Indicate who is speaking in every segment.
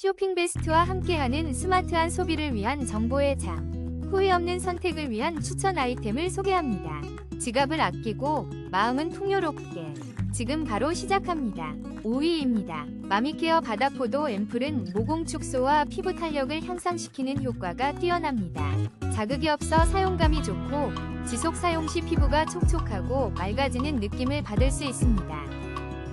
Speaker 1: 쇼핑 베스트와 함께하는 스마트한 소비를 위한 정보의 장. 후회 없는 선택을 위한 추천 아이템을 소개합니다. 지갑을 아끼고 마음은 풍요롭게. 지금 바로 시작합니다. 5위입니다. 마미케어 바닥포도 앰플은 모공 축소와 피부 탄력을 향상시키는 효과가 뛰어납니다. 자극이 없어 사용감이 좋고 지속 사용 시 피부가 촉촉하고 맑아지는 느낌을 받을 수 있습니다.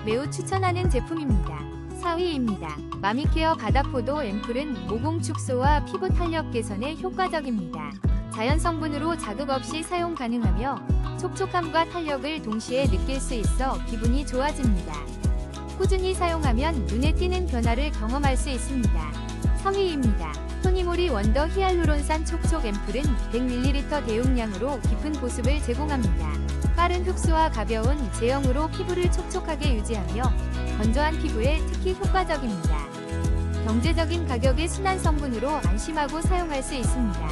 Speaker 1: 매우 추천하는 제품입니다. 4위입니다. 마미케어 바닥포도 앰플은 모공 축소와 피부 탄력 개선에 효과적입니다. 자연 성분으로 자극 없이 사용 가능하며 촉촉함과 탄력을 동시에 느낄 수 있어 기분이 좋아집니다. 꾸준히 사용하면 눈에 띄는 변화를 경험할 수 있습니다. 3위입니다. 토니모리 원더 히알루론산 촉촉 앰플은 100ml 대용량으로 깊은 보습을 제공합니다. 빠른 흡수와 가벼운 제형으로 피부를 촉촉하게 유지하며 건조한 피부에 특히 효과적입니다. 경제적인 가격의 순한 성분으로 안심하고 사용할 수 있습니다.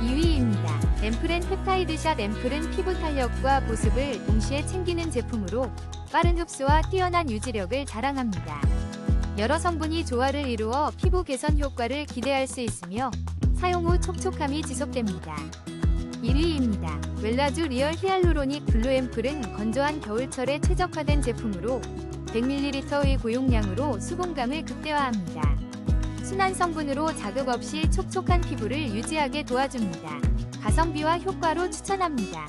Speaker 1: 2위입니다. 앰플앤 펩타이드샷 앰플은 피부 탄력과 보습을 동시에 챙기는 제품으로 빠른 흡수와 뛰어난 유지력을 자랑합니다. 여러 성분이 조화를 이루어 피부 개선 효과를 기대할 수 있으며 사용 후 촉촉함이 지속됩니다. 1위입니다. 웰라주 리얼 히알루로닉 블루 앰플은 건조한 겨울철에 최적화된 제품으로 100ml의 고용량으로 수분감을 극대화합니다. 순한 성분으로 자극 없이 촉촉한 피부를 유지하게 도와줍니다. 가성비와 효과로 추천합니다.